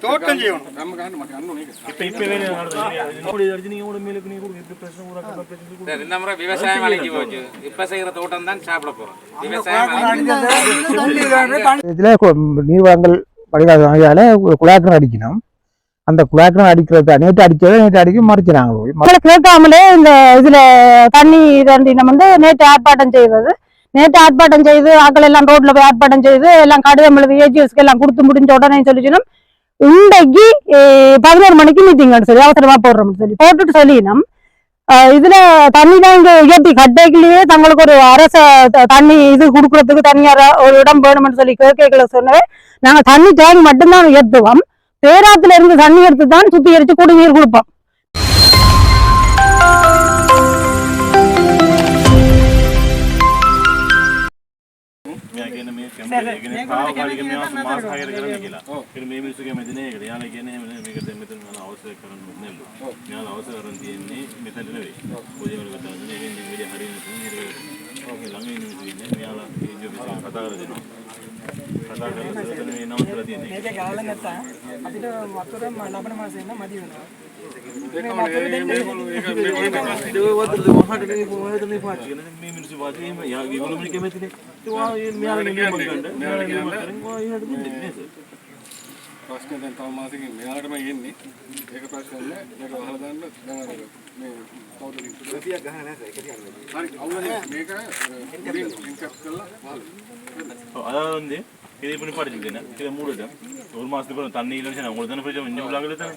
தோட்டம் செய்யணும். விவசாயம் அழிஞ்சு போச்சு. இப்ப செய்யற தோட்டம் தான் சாப்பிட போறோம். விவசாயம் அழிஞ்சு- இதில் நீர்வளங்கள் வடிகால் குழாக்கிணறு அடிக்கணும். அந்த குழாக்கிணறு அடிக்கிறது நேற்று அடிச்சதை நேற்று அடிக்க மறைச்சினாங்களோ மக்களை கேட்காமலே இந்த இதுல தண்ணி தண்டி நம்ம வந்து நேற்று ஆர்ப்பாட்டம் செய்தது. நேற்று ஆர்ப்பாட்டம் செய்து ஆக்கள் எல்லாம் ரோட்ல போய் ஆர்ப்பாட்டம் செய்து எல்லாம் கடிதம் எழுதி ஏஜிஎஸ்க்கு எல்லாம் கொடுத்து முடிஞ்ச உடனே சொல்லிச்சினோம் இன்றைக்கு பதினோரு மணிக்கு மீட்டிங் சொல்லி அவசரமா போடுறோம்னு சொல்லி. போட்டுட்டு சொல்லினோம். இதுல தண்ணி தான் இங்க உயர்த்தி கட்டைக்குள்ளேயே தங்களுக்கு ஒரு அரச த- தண்ணி இது கொடுக்கறதுக்கு தனியார ஒரு இடம் வேணும்னு சொல்லி கேட்கல சொன்னவே நாங்க தண்ணி தேங்கி மட்டும்தான் உயர்த்துவோம் பேராத்துல இருந்து தண்ணி எடுத்து தான் சுத்திகரிச்சு குடிநீர் கொடுப்போம். මිනිස්සු කැමති නෑ ඒකට. යාලා කියන්නේ එහෙම නෑ මේකට මෙතන මම අවශ්‍ය කරන්නේ නැල්ලු. යාලා අවශ්‍ය කරන් තියෙන්නේ මෙතන නෙවෙයි. පොඩි වල කතා කරන එකෙන් ඉතින් විදිය හරියට තියෙන ඕක ළඟ ඉන්න මිනිස්සු ඉන්නේ. මෙයාලා ඒ ජොබ් එක කතා කරලා දෙනවා. කතා කරලා දෙන මේ නවත්තලා තියෙන්නේ. මේක ගාලා නැත්තම් අපිට වතුර ම- ලබන මාසේ ඉන්න මදි වෙනවා. ಪ್ರಶ್ನೆ ತಾವು ಮಾಸಿಗೆ ಮೇಲಾಡಮ ಎನ್ನಿ ಏಕ ಪ್ರಶ್ನೆ ಏಕ ಹಲದಾನ అవును మేక ఇంకెక్కల్లా వాళ్ళు అలా ఉంది இதை இப்படி படிச்சுக்கிட்டேன் இதை மூடிட்டேன் ஒரு மாசத்துக்கு அப்புறம் தண்ணி இல்லை உங்களுக்கு தானே போய் இஞ்சி உள்ளாங்களே தானே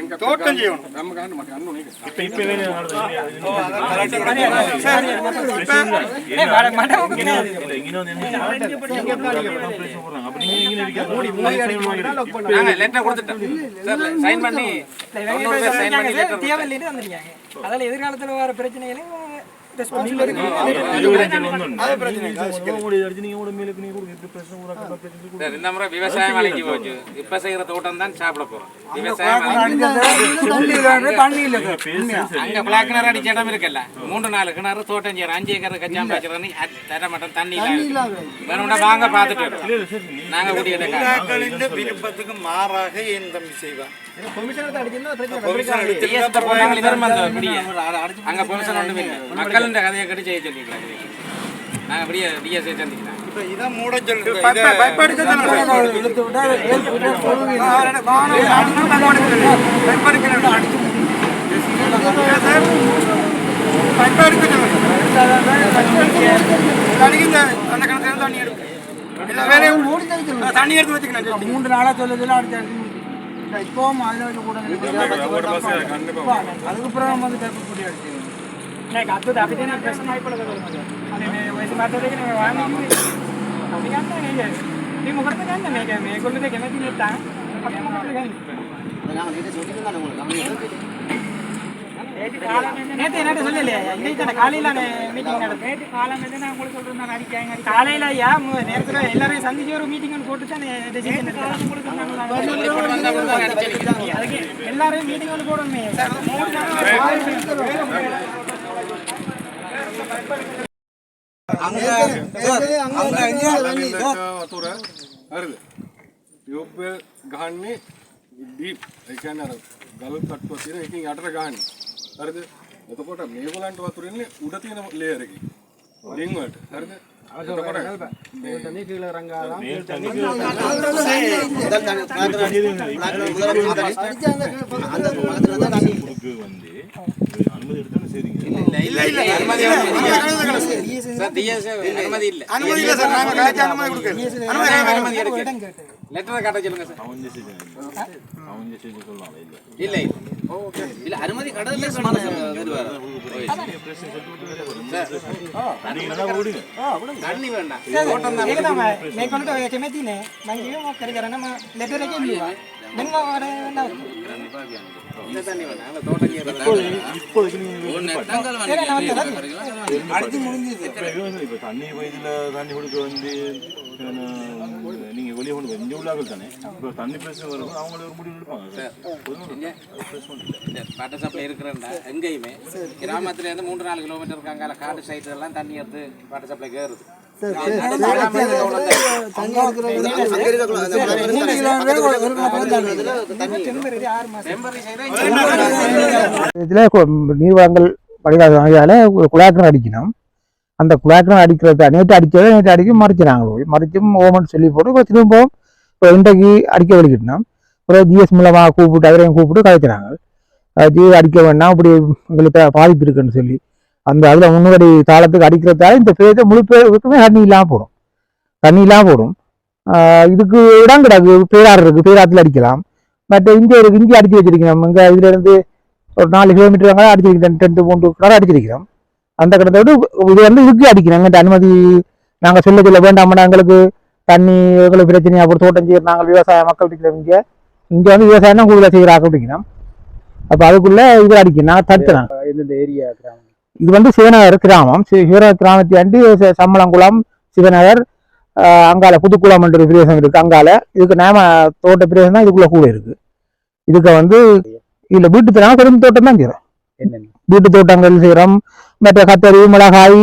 இங்கே எதிர்காலத்துல வர பிரச்சனைகளையும் விவசாயம் அழிஞ்சு போச்சு இப்ப செய்யற தோட்டம் தான் சாப்பிட போறோம் அங்க பிளாக் கிணறு அடிச்ச இடம் இருக்குல்ல மூன்று நாலு கிணறு தோட்டம் செய்யற அஞ்சு ஏக்கர் கச்சாம்பு வச்சிருந்தீங்க தர மட்டும் தண்ணி வேணும்னா வாங்க பாத்துட்டு நாங்க கூடிய விருப்பத்துக்கு மாறாக என் தம்பி செய்வான் அங்க பெர்மிஷன் ஒன்றும் இல்லை மக்களின் கதையை கட்டி செய்ய சொல்லிக்கலாம் நாங்க அப்படியே டிஎஸ்ஐ சந்திக்கலாம் இப்ப இதை மூட சொல்லுங்க அந்த கிணத்துல தண்ணி எடுக்கும் எல்லா வேலையும் தண்ணி எடுத்து வச்சுக்கணும் மூன்று நாளா சொல்லுதுல அடுத்த இப்போவும் அதில் வச்சு கூட அதுக்கப்புறம் நம்ம வந்து பேப்பர் போட்டி அடிச்சு నాకు అద్భుతం అవి నేను ప్రశ్న అయిపోలేదు అని వయసు మాట్లాడే వాడిని అవి కంటే నేను మేము ఒకటి కంటే మీకు మీ గుళ్ళు దగ్గర ఏమైతే చెప్తా అవి நேற்று என்ன சொல்லலையா இன்னைக்கு காலையில மீட்டிங் நடக்கும் நேற்று காலையில நான் உங்களுக்கு சொல்றேன் அடிக்காங்க காலையில ஐயா மு- நேரத்துல எல்லாரையும் சந்திச்சு ஒரு மீட்டிங் போட்டு தான் டெசிஷன் அதுக்கு எல்லாரையும் மீட்டிங் ஒன்று போடணுமே மூணு වතුර හරිද? ටියුබ් එක ගහන්නේ ඩීප්. ඒ කියන්නේ අර ගල් තට්ටුවක් තියෙන එකකින් යටට ගහන්නේ. හරිද? එතකොට මේගොල්ලන්ට වතුර එන්නේ උඩ තියෙන ලේයර් එකකින්. රින් වලට. හරිද? එතකොට வந்து அனுமதி எடுத்தாலும் சரிங்க இல்ல இல்ல அனுமதி சார் டிஎஸ்ஐ அனுமதி இல்ல அனுமதி இல்லை சார் நாங்கள் காய்ச்சி அனுமதி கொடுக்கல அனுமதி அனுமதி எடுக்க லெட்டரை காட்ட சொல்லுங்க சார் அவங்க செஞ்சு அவங்க செஞ்சு சொல்லலாம் இல்ல இல்ல. இல்ல அனுமதி கடல்ல தண்ணி வேண்டாம். மேற்கொண்டு மெத்தீனே மங்கியும் கறிகரணும் லெட்டரே இல்லையா ನಿಮ್ಮ ಅವರೇ ನಾವು தண்ணி தோட்டம் தண்ணி தண்ணி கொடுக்க வந்து நீங்கள் வெளியே கொண்டு போய் இங்க தானே இப்போ தண்ணி பிரச்சனை வரும் அவங்கள ஒரு முடிவு எடுப்பாங்க வாட்டர் சப்ளை இருக்கிறேன்டா எங்கேயுமே. கிராமத்துல இருந்து மூன்று நாலு கிலோமீட்டர் இருக்காங்க. காடு சைடு தண்ணி எடுத்து வாட்டர் சப்ளை ஏறுது நீர்வளங்கள் வடிகால் வகையால் குழாக்கிணறு அடிக்கணும். அந்த குழாக்கிணறு அடிக்கிறது நேற்று அடித்ததை நேற்று அடிக்க மறைச்சினாங்க போய் மறைச்சும் ஓமன் சொல்லி போட்டு இப்போ திரும்பவும் இப்போ இன்றைக்கு அடிக்க வெளிக்கிட்டோம் அப்புறம் ஜிஎஸ் மூலமாக கூப்பிட்டு அவரையும் கூப்பிட்டு கதைச்சினாங்க ஜி அடிக்க வேண்டாம் இப்படி உங்களுக்கு பாதிப்பு இருக்குன்னு சொல்லி அந்த அதில் முன்னோடி தாளத்துக்கு அடிக்கிறதால இந்த பேரை முழு பேருக்குமே தண்ணி இல்லாமல் போடும். தண்ணி இல்லாமல் போடும். இதுக்கு இடம் கிடக்கு பேராறு இருக்குது பேராத்துல அடிக்கலாம். மற்ற இங்கே இருக்குது இங்கே அடித்து வச்சிருக்கிறோம். இங்கே இதுல இருந்து ஒரு நாலு கிலோமீட்டர் அங்கே அடிச்சிருக்கோம் டென்ட் மூன்று கிணறு அடிச்சிருக்கிறோம் அந்த கிணத்தை விட இது வந்து இதுக்கு அடிக்கணும் எங்கிட்ட அனுமதி நாங்கள் சொல்ல சொல்ல வேண்டாம் எங்களுக்கு தண்ணி எங்களுக்கு பிரச்சனை அப்புறம் தோட்டம் செய்யற நாங்கள் விவசாய மக்கள் இருக்கிறோம் இங்கே இங்கே வந்து விவசாயம் தான் கூடுதலாக செய்கிற ஆக்கள் அப்போ அதுக்குள்ள இது அடிக்கணும் நான் தடுத்துறேன் எந்தெந்த ஏரியா இது வந்து சிவநகர் கிராமம். சிவநகர் கிராமத்தை அண்டி ச- சம்மளங்குளம் சிவநகர் அங்கால புதுக்குளம் என்ற பிரதேசம் இருக்கு. அங்கால இதுக்கு நேம தோட்ட பிரதேசம் தான் இதுக்குள்ள கூட இருக்கு. இதுக்கு வந்து இதுல வீட்டு தோட்டம் பெரும் தோட்டம் தான் செய்யறோம் என்னென்ன? வீட்டு தோட்டங்கள் செய்யறோம் மற்ற கத்தரி மிளகாய்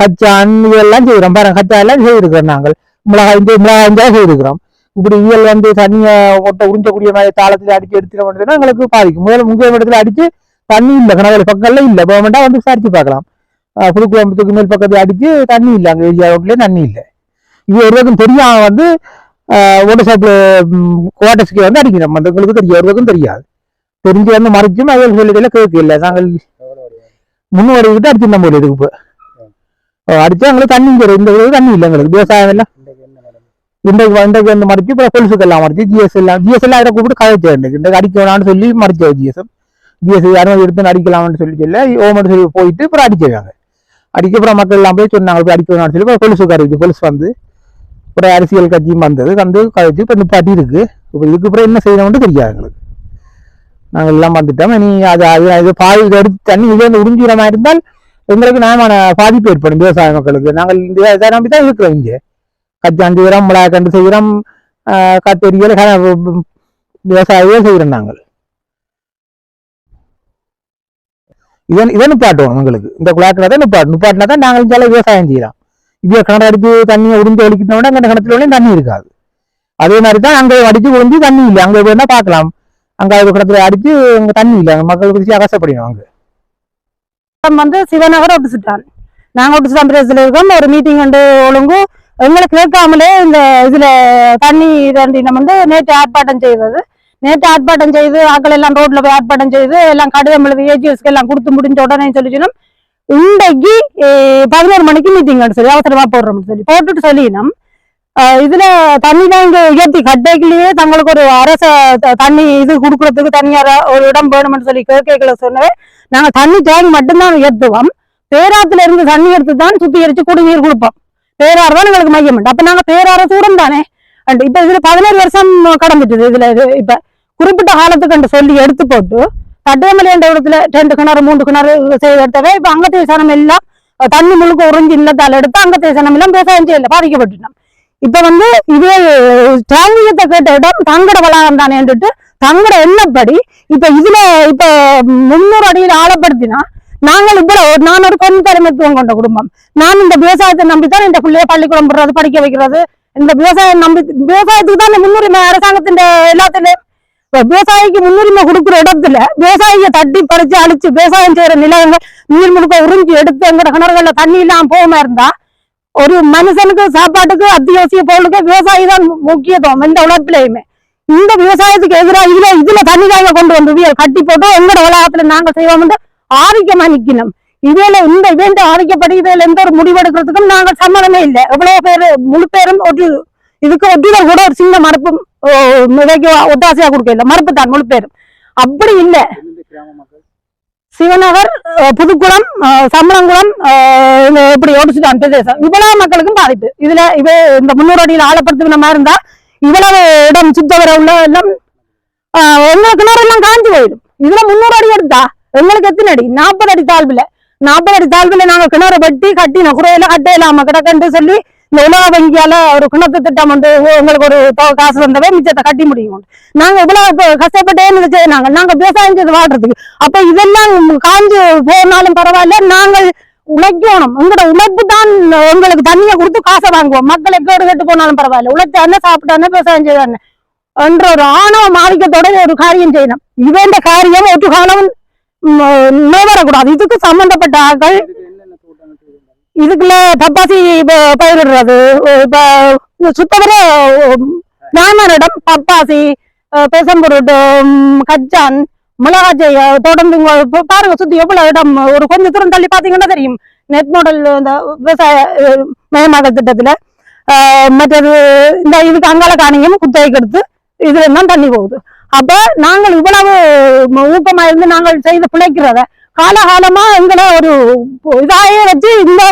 கச்சான் இதெல்லாம் செய்யறோம் பாருங்க கச்சா எல்லாம் செய்திருக்கிறோம் நாங்கள். மிளகாய் இந்த மிளகாய் இந்த செய்திருக்கிறோம். இப்படி இயல் வந்து தண்ணியை ஒட்ட உறிஞ்சக்கூடிய மாதிரி தாளத்தில் அடிச்சு எடுத்துட வேண்டியதுன்னா எங்களுக்கு பாதிக்கும். முதல்ல முக்கிய இடத்துல அடிச்சு தண்ணி இல்லை கிணறு பக்கம்ல இல்லை. கவர்மெண்டா வந்து விசாரிச்சு பார்க்கலாம். புதுக்குழம்புத்துக்கு மேல் பக்கத்துல அடிச்சு தண்ணி இல்லை அங்கே ஏரியா ரோட்லேயே தண்ணி இல்லை. இது ஒருவருக்கும் தெரியாம வந்து ஓட்டர் ஷாப்பில் குவார்டர்ஸ்க்கு வந்து அடிக்கணும். அந்த தெரியும் ஒருவருக்கும் தெரியாது. தெரிஞ்சு வந்து மறைச்சும் அதில் சொல்லிட்டு கேட்க இல்லை. நாங்கள் முன்னோடி விட்டு நம்ம போது இதுக்கு இப்போ அடிச்சா எங்களுக்கு தண்ணி இங்க இந்த தண்ணி இல்லை எங்களுக்கு. விவசாயம் எல்லாம். இன்றைக்கு இன்றைக்கு வந்து மறைச்சு இப்போ கொலுசுக்கு எல்லாம் மறைச்சு ஜிஎஸ் எல்லாம் ஜிஎஸ் எல்லாம் அதை கூப்பிட்டு கதைச்சு இன்றைக்கு இன்றைக்கு அடிக்க வேணாம்னு சொல்லி மறைச்ச ஜிஎஸ்எம். ஜிஎஸ்டி அனுமதி எடுத்து அடிக்கலாம்னு சொல்லி சொல்ல ஓமன் சொல்லி போயிட்டு அப்புறம் அடிக்கிறாங்க அடிக்க அப்புறம் மக்கள் எல்லாம் போய் சொன்னாங்க போய் அடிக்க வேணாம்னு சொல்லி. அப்புறம் கொலுசுக்கு அறிவிச்சு கொலுசு வந்து. அப்புறம் அரசியல் கட்சியும் வந்தது. வந்து கழிச்சு இப்போ நிப்பாட்டி இருக்கு. இப்போ இதுக்கு அப்புறம் என்ன செய்யணும்னு தெரியாது எங்களுக்கு. நாங்கள் எல்லாம் வந்துட்டோம். இனி அது அது இது பாதி எடுத்து தண்ணி இதே வந்து உறிஞ்சுற மாதிரி இருந்தால் எங்களுக்கு நியாயமான பாதிப்பு ஏற்படும் விவசாய மக்களுக்கு. நாங்கள் இந்த இதை நம்பி தான் இருக்கிறோம் இங்கே. கச்சான் செய்கிறோம் மிளகாக்கண்டு செய்கிறோம் கத்தரிகள் விவசாயியே செய்கிறோம் நாங்கள். இதன் இதை நிப்பாட்டுவோம் எங்களுக்கு இந்த குழாக்கில் தான் நிப்பாட்டு. நிப்பாட்டினா தான் நாங்கள் இங்கே விவசாயம் செய்யலாம் இதே கிணறு அடித்து தண்ணியை உறிஞ்சு ஒழிக்கிட்டோம்னா அந்த கிணத்துல தண்ணி இருக்காது. அதே மாதிரி தான் அங்கே அடித்து உறிஞ்சு தண்ணி இல்லை. அங்கே வேணா பார்க்கலாம். அங்கே அது கிணத்துல அடித்து அங்கே தண்ணி இல்லை. மக்கள் குறித்து அகசப்படியும் அங்கே. வந்து சிவநகர் ஒட்டுச்சுட்டான். நாங்கள் ஒட்டுச்சுட்டான் பிரதேசத்துல இருக்கோம். ஒரு மீட்டிங் வந்து ஒழுங்கு எங்களை கேட்காமலே இந்த இதில் தண்ணி தண்டி நம்ம வந்து நேற்று ஆர்ப்பாட்டம் செய்தது. நேற்று ஆர்ப்பாட்டம் செய்து ஆக்கள் எல்லாம் ரோட்ல போய் ஆர்ப்பாட்டம் செய்து எல்லாம் கடிதம் எழுதி ஏஜிஎஸ்க்கு எல்லாம் கொடுத்து முடிஞ்ச உடனே சொல்லிச்சுனோம் இன்றைக்கு பதினோரு மணிக்கு மீட்டிங் சொல்லி அவசரமா போடுறோம்னு சொல்லி போட்டுட்டு சொல்லினோம். ஆஹ் இதுல தண்ணி தான் இங்க உயர்த்தி கட்டைக்குள்ளேயே தங்களுக்கு ஒரு அரச த- தண்ணி இது கொடுக்கறதுக்கு தனியார ஒரு இடம் வேணும்னு சொல்லி கேட்கல சொன்னவே நாங்க தண்ணி டேங்க் மட்டும்தான் உயர்த்துவோம் பேராத்துல இருந்து தண்ணி எடுத்து தான் சுத்திகரிச்சு குடிநீர் கொடுப்போம். பேராறு தான் எங்களுக்கு மையம் அப்ப நாங்க பேராற தூரம் தானே அண்ட் இப்ப இதுல பதினேழு வருஷம் கடந்துட்டுது இதுல இது இப்ப. குறிப்பிட்ட காலத்துக்கு என்று சொல்லி எடுத்து போட்டு தட்டமலை என்ற இடத்துல ரெண்டு கிணறு மூன்று கிணறு செய்து எடுத்தவே இப்ப அங்கத்திய சனம் எல்லாம் தண்ணி முழுக்க உறிஞ்சி இல்லத்தால் எடுத்து அங்கத்தை சனம் எல்லாம் விவசாயம் செய்யல பாதிக்கப்பட்டுட்டோம் இப்ப வந்து இதே தாங்கியத்தை கேட்ட இடம் தங்கட வளாகம் தானேன்ட்டு தங்கட எண்ணப்படி இப்ப இதுல இப்ப முன்னூறு அடியில் ஆழப்படுத்தினா நாங்கள் இவ்வளவு ஒரு நான் ஒரு பெண் தலைமைத்துவம் கொண்ட குடும்பம். நான் இந்த விவசாயத்தை நம்பித்தான் இந்த பிள்ளைய பள்ளிக்கூடம் போடுறது படிக்க வைக்கிறது. இந்த விவசாயம் நம்பி விவசாயத்துக்கு தான் இந்த முன்னுரிமை அரசாங்கத்தின் எல்லாத்திலையும் விவசாயிக்கு முன்னுரிமை கொடுக்குற இடத்துல விவசாயியை தட்டி பறிச்சு அழிச்சு விவசாயம் செய்யற நிலையங்கள் நீர் முழுக்க உறிஞ்சி எடுத்து எங்கிற கிணறுகள்ல தண்ணி இல்லாம போகாம இருந்தா ஒரு மனுஷனுக்கு சாப்பாட்டுக்கு அத்தியாவசிய பொருளுக்கு விவசாயி தான் முக்கியத்துவம் எந்த உழைப்பிலையுமே இந்த விவசாயத்துக்கு எதிராக இதுல இதுல தண்ணி தாங்க கொண்டு வந்து கட்டி போட்டு எங்கட உலகத்துல நாங்க செய்வோம்னு ஆரோக்கியமா நிக்கணும். இதுல இந்த இவெண்ட் ஆரோக்கியப்படி இதுல எந்த ஒரு முடிவெடுக்கிறதுக்கும் நாங்கள் சம்மதமே இல்லை. எவ்வளவு பேர் முழு பேரும் ஒரு இதுக்கு ஒட்டுதல் கூட ஒரு சின்ன மறுப்பு ஓ, ஒத்தாசையா கொடுக்கல. மறுப்பு தான் முழு பேரும். அப்படி இல்லை. சிவநகர் புதுக்குளம் சம்பளங்குளம் அஹ், இந்த இப்படி பிரதேசம் இவ்வளவு மக்களுக்கும் பாதிப்பு. இதுல இவ இந்த முன்னூறு அடியில் ஆழப்படுத்துக்கிற மாதிரி இருந்தா இவ்வளவு இடம் சுத்தவர உள்ள எல்லாம் அஹ், எங்க கிணறு எல்லாம் காஞ்சி போயிடும். இதுல முன்னூறு அடி எடுத்தா எங்களுக்கு எத்தனை அடி? நாற்பது அடி தாழ்வுல. நாற்பது அடி தாழ்வுல நாங்க கிணறு வெட்டி கட்டின குறையில கட்டையில இல்லாம கிடக்குன்னு சொல்லி இந்த உலக வங்கியால ஒரு கிணத்து திட்டம் வந்து உங்களுக்கு ஒரு காசு வந்தவே மிச்சத்தை கட்டி முடியும். நாங்க இவ்வளவு கஷ்டப்பட்டே நினைச்சது நாங்க நாங்க விவசாயம் செய்து வாழ்றதுக்கு. அப்ப இதெல்லாம் காஞ்சு போனாலும் பரவாயில்ல. நாங்கள் உழைக்கணும். உங்களோட உழைப்பு தான் உங்களுக்கு தண்ணியை கொடுத்து காசை வாங்குவோம். மக்கள் எக்கேடு கெட்டு போனாலும் பரவாயில்ல. உழைச்சானே சாப்பிட்டானே விவசாயம் செய்தானே? என்ற ஒரு ஆணவ மாணிக்கத்தோட ஒரு காரியம் செய்யணும். இவன் காரியம் ஒரு காலம் வரக்கூடாது இதுக்கு சம்பந்தப்பட்ட ஆட்கள் இதுக்குள்ள தப்பாசி பயிரிடுறது. இப்போ சுத்தவர நாமரிடம் பப்பாசி அஹ் பெசம்பொருட்டு ம், கச்சான் தொடர்ந்து பாருங்க சுத்தி எவ்வளவு இடம். ஒரு கொஞ்சம் தூரம் தள்ளி பாத்தீங்கன்னா தெரியும். நெட் மாடல் இந்த விவசாய மயமாக்கல் திட்டத்துல. மற்றது இந்த இதுக்கு அங்கால காணியும் குத்தகைக்கு எடுத்து இதுல தான் தண்ணி போகுது. அப்ப நாங்கள் இவ்வளவு ஊக்கமா இருந்து நாங்கள் செய்து பிழைக்கிறத காலகாலமா எங்களை ஒரு இதாயே வச்சு இந்த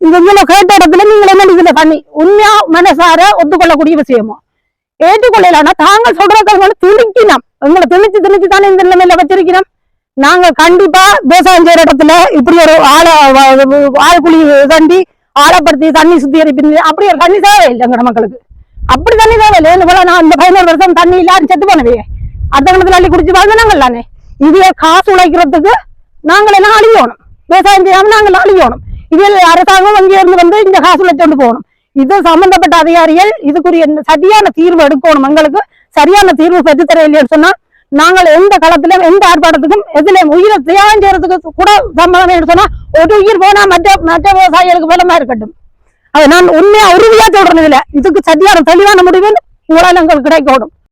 இந்த இதுல கேட்ட இடத்துல நீங்கள் என்ன இதுல பண்ணி உண்மையா மனசார ஒத்துக்கொள்ளக்கூடிய விஷயமோ? ஏற்றுக்கொள்ளலாம்னா தாங்கள் சொல்றதை வந்து திணிக்கணும் எங்களை திணிச்சு திணிச்சு தானே இந்த நிலைமையில வச்சிருக்கிறோம். நாங்க கண்டிப்பா விவசாயம் செய்யற இடத்துல இப்படி ஒரு ஆழ ஆழ்குழி தண்டி ஆழப்படுத்தி தண்ணி சுத்திகரிப்பு அப்படி ஒரு தண்ணி தேவை இல்லை எங்கட மக்களுக்கு. அப்படி தண்ணி தேவை இல்லை. இந்த போல நான் இந்த பதினோரு வருஷம் தண்ணி இல்லாத செத்து போனவே அடுத்த கிணத்துல அள்ளி குடிச்சு வாழ்ந்தாங்க இதையே இதே காசு உழைக்கிறதுக்கு நாங்கள் எல்லாம் அழியணும்? விவசாயம் செய்யாம நாங்கள் அழியணும். இதில் அரசாங்கம் வங்கியிருந்து வந்து இந்த காசுல கொண்டு போகணும். இது சம்பந்தப்பட்ட அதிகாரிகள் இதுக்குரிய சரியான தீர்வு எடுக்கணும். எங்களுக்கு சரியான தீர்வு பெற்றுத்தர இல்லைன்னு சொன்னா நாங்கள் எந்த களத்திலும் எந்த ஆர்ப்பாட்டத்துக்கும் எதுல உயிரை தியாகம் செய்யறதுக்கு கூட சம்பந்தம் சொன்னா ஒரு உயிர் போனா மற்ற மற்ற விவசாயிகளுக்கு பலமா இருக்கட்டும். அது நான் உண்மையா உறுதியா சொல்றேன் இதுல. இதுக்கு சரியான தெளிவான முடிவு உங்களால் எங்களுக்கு கிடைக்கணும்.